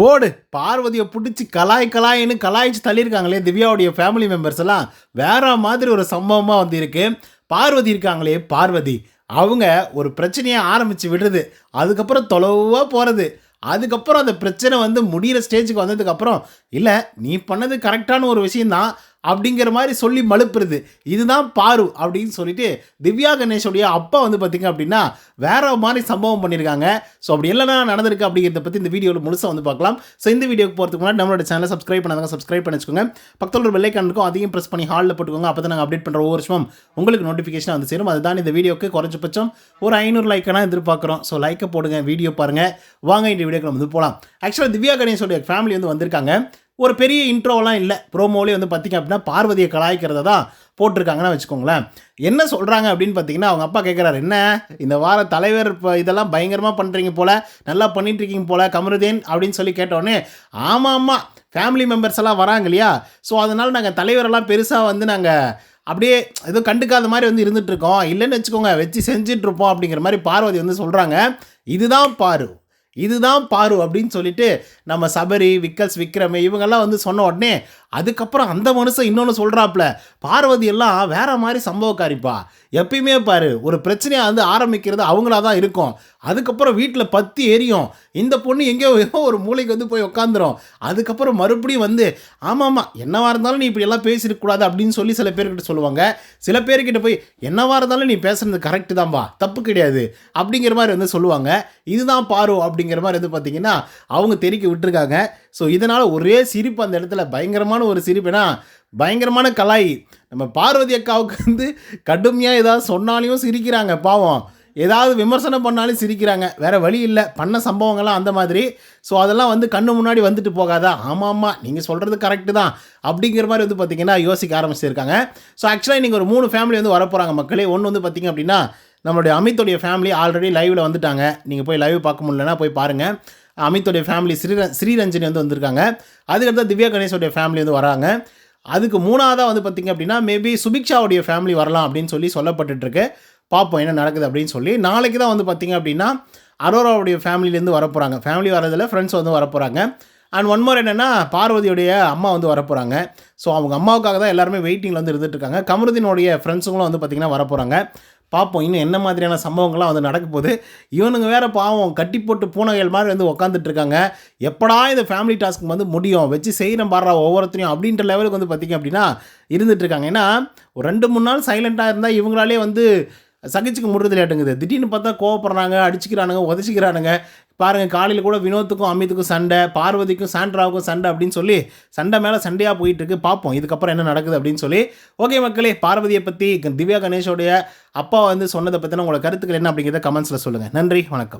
போடு. பார்வதியை பிடிச்சி கலாய் கலாயின்னு கலாய்ச்சி தள்ளியிருக்காங்களே திவ்யாவுடைய ஃபேமிலி மெம்பர்ஸ் எல்லாம். வேற மாதிரி ஒரு சம்பவமாக வந்து இருக்கு பார்வதி இருக்காங்களே பார்வதி. அவங்க ஒரு பிரச்சனையை ஆரம்பித்து விடுறது. அதுக்கப்புறம் தொலைவாக போகிறது அதுக்கப்புறம் அந்த பிரச்சனை வந்து முடிகிற ஸ்டேஜுக்கு வந்ததுக்கப்புறம் இல்லை நீ பண்ணது கரெக்டான ஒரு விஷயந்தான் அப்படிங்கிற மாதிரி சொல்லி மழுப்புறது. இதுதான் பாரு அப்படின்னு சொல்லிட்டு திவ்யா கணேஷோடைய அப்பா வந்து பார்த்தீங்க அப்படின்னா வேற மாதிரி சம்பவம் பண்ணியிருக்காங்க ஸோ அப்படி எல்லாம் நடந்திருக்கு அப்படிங்கிறத பற்றி இந்த வீடியோவில் முழுசாக வந்து பார்க்கலாம். ஸோ இந்த வீடியோக்கு போகிறதுக்கு முன்னாடி நம்மளோட சேனலை சப்ஸ்கிரைப் பண்ணாங்க சப்ஸ்கிரைப் பண்ணி வச்சுக்கோங்க பக்கத்தில் ஒரு வெள்ளைக்கானுக்கும் அதையும் ப்ரெஸ் பண்ணி ஹாலில் போட்டுக்கோங்க. அப்போ தான் நாங்கள் அப்டேட் பண்ணுற ஒவ்வொரு வருஷமும் உங்களுக்கு நோட்டிஃபிகேஷன் வந்து சேரும். அதுதான் இந்த வீடியோக்கு குறைஞ்சபட்சம் ஒரு ஐநூறு லைக்கெல்லாம் எதிர்பார்க்குறோம். ஸோ லைக்கை போடுங்க வீடியோ பாருங்கள் வாங்க இந்த வீடியோக்கு நம்ம வந்து போகலாம் ஆக்சுவலாக திவ்யா கணேஷோடைய ஃபேமிலி வந்து வந்திருக்காங்க. ஒரு பெரிய இன்ட்ரோலாம் இல்லை. ப்ரோமோலேயே வந்து பார்த்திங்க அப்படின்னா பார்வதியை கலாய்க்கிறத தான் போட்டிருக்காங்கன்னு வச்சுக்கோங்களேன். என்ன சொல்கிறாங்க அப்படின்னு பார்த்தீங்கன்னா அவங்க அப்பா கேட்குறாரு என்ன? இந்த வார தலைவர் இப்போ இதெல்லாம் பயங்கரமாக பண்ணுறீங்க போல் நல்லா பண்ணிட்டு இருக்கீங்க போல் கமருதேன்? அப்படின்னு சொல்லி கேட்டோடனே ஆமாம் ஆமாம் ஃபேமிலி மெம்பர்ஸ் எல்லாம் வராங்க இல்லையா? ஸோ அதனால் நாங்கள் தலைவரெல்லாம் பெருசாக வந்து நாங்கள் அப்படியே எதுவும் கண்டுக்காத மாதிரி வந்து இருந்துகிட்ருக்கோம் இல்லைன்னு வச்சுக்கோங்க வச்சு செஞ்சிட்ருப்போம் அப்படிங்கிற மாதிரி பார்வதி வந்து சொல்கிறாங்க இதுதான் பாரு. இதுதான் பாரு அப்படின்னு சொல்லிட்டு நம்ம சபரி விக்கல்ஸ் விக்ரமி இவங்கெல்லாம் வந்து சொன்ன உடனே அதுக்கப்புறம் அந்த மனுஷன் இன்னொன்று சொல்கிறாப்புல பார்வதி எல்லாம் வேற மாதிரி சம்பவக்காரிப்பா. எப்பயுமே பாரு ஒரு பிரச்சனையை வந்து ஆரம்பிக்கிறது அவங்களா தான் இருக்கும். அதுக்கப்புறம் வீட்டில் பத்தி எரியும். இந்த பொண்ணு எங்கேயோ ஏதோ ஒரு மூளைக்கு வந்து போய் உட்காந்துரும் அதுக்கப்புறம் மறுபடியும் வந்து ஆமாம் ஆமாம் என்னவாக இருந்தாலும் நீ இப்படி எல்லாம் பேசிருக்கக்கூடாது அப்படின்னு சொல்லி சில பேர்கிட்ட சொல்லுவாங்க. சில பேர்கிட்ட போய் என்னவாக இருந்தாலும் நீ பேசுறது கரெக்டு தான்பா தப்பு கிடையாது அப்படிங்கிற மாதிரி வந்து சொல்லுவாங்க. இதுதான் பாரு அப்படிங்கிற மாதிரி வந்து பார்த்தீங்கன்னா அவங்க தெரிக்க விட்டுருக்காங்க. ஸோ இதனால் ஒரே சிரிப்பு அந்த இடத்துல பயங்கரமான ஒரு சிரிப்புனா பயங்கரமான கலாய். நம்ம பார்வதி அக்காவுக்கு வந்து கடுமையாக ஏதாவது சொன்னாலையும் சிரிக்கிறாங்க பாவம். ஏதாவது விமர்சனம் பண்ணாலும் சிரிக்கிறாங்க. வேறு வழி இல்லை. பண்ண சம்பவங்கள்லாம் அந்த மாதிரி. ஸோ அதெல்லாம் வந்து கண்ணு முன்னாடி வந்துட்டு போகாதா? ஆமாம் ஆமாம் நீங்கள் சொல்கிறது கரெக்டு தான். அப்படிங்கிற மாதிரி வந்து பார்த்தீங்கன்னா யோசிக்க ஆரம்பிச்சிருக்காங்க. ஸோ ஆக்சுவலாக நீங்கள் ஒரு மூணு ஃபேமிலி வந்து வரப்போகிறாங்க மக்களே. ஒன்று வந்து பார்த்திங்க அப்படின்னா நம்மளுடைய அமித்துடைய ஃபேமிலி ஆல்ரெடி லைவில் வந்துட்டாங்க. நீங்கள் போய் லைவ் பார்க்க முடியலன்னா போய் பாருங்கள் அமித்துடைய ஃபேமிலி ஸ்ரீ ஸ்ரீரஞ்சனி வந்து வந்திருக்காங்க. அதுக்கடுத்து திவ்யா கணேஷோடைய ஃபேமிலி வந்து வராங்க. அதுக்கு மூணாவதாக வந்து பார்த்திங்க அப்படின்னா மேபி சுபிக்ஷாவுடைய ஃபேமிலி வரலாம் அப்படின்னு சொல்லி சொல்லப்பட்டுருக்கு பார்ப்போம் என்ன நடக்குது அப்படின்னு சொல்லி நாளைக்கு தான் வந்து பார்த்திங்க அப்படின்னா அரோராவுடைய ஃபேமிலிலேருந்து வரப்போகிறாங்க ஃபேமிலி வரதில் ஃப்ரெண்ட்ஸ் வந்து வரப்போகிறாங்க அண்ட் ஒன் மோர் என்னென்னா பார்வதியுடைய அம்மா வந்து வரப்போகிறாங்க ஸோ அவங்க அம்மாவுக்காக தான் எல்லாருமே வெயிட்டிங்கில் வந்து இருந்துட்டு இருக்காங்க. கமருதீனுடைய ஃப்ரெண்ட்ஸுங்களும் வந்து பார்த்திங்கன்னா வரப்போகிறாங்க பார்ப்போம் இன்னும் என்ன மாதிரியான சம்பவங்கள்லாம் வந்து நடக்க போகுது. இவனுங்க வேறு பாவம் கட்டி போட்டு பூனைகள் மாதிரி வந்து உக்காந்துட்ருக்காங்க எப்படா இந்த ஃபேமிலி டாஸ்க் வந்து முடியும்? வச்சு செய்கிறேன் பாடுறா ஒவ்வொருத்தரையும் அப்படின்ற லெவலுக்கு வந்து பார்த்திங்க அப்படின்னா இருந்துட்டு இருக்காங்க. ஏன்னா ஒரு ரெண்டு மூணு நாள் சைலண்ட்டாக இருந்தால் இவங்களாலே வந்து சகிச்சுக்க முடியறதுலையாட்டுங்குது திடீர்னு பார்த்தா கோவப்படுறாங்க அடிச்சுக்கிறானுங்க உதச்சிக்கிறானுங்க. பாருங்கள் காலையில் கூட வினோத்துக்கும் அமித்துக்கும் சண்டை பார்வதிக்கும் சாண்ட்ராவுக்கும் சண்டை அப்படின்னு சொல்லி சண்டை மேலே சண்டையாக போயிட்டு இருக்கு பார்ப்போம் இதுக்கப்புறம் என்ன நடக்குது அப்படின்னு சொல்லி. ஓகே மக்களே பார்வதியை பற்றி திவ்யா கணேஷோடைய அப்பா வந்து சொன்னதை பற்றின உங்களோட கருத்துக்கள் என்ன அப்படிங்கிறத கமெண்ட்ஸில் சொல்லுங்கள் நன்றி வணக்கம்.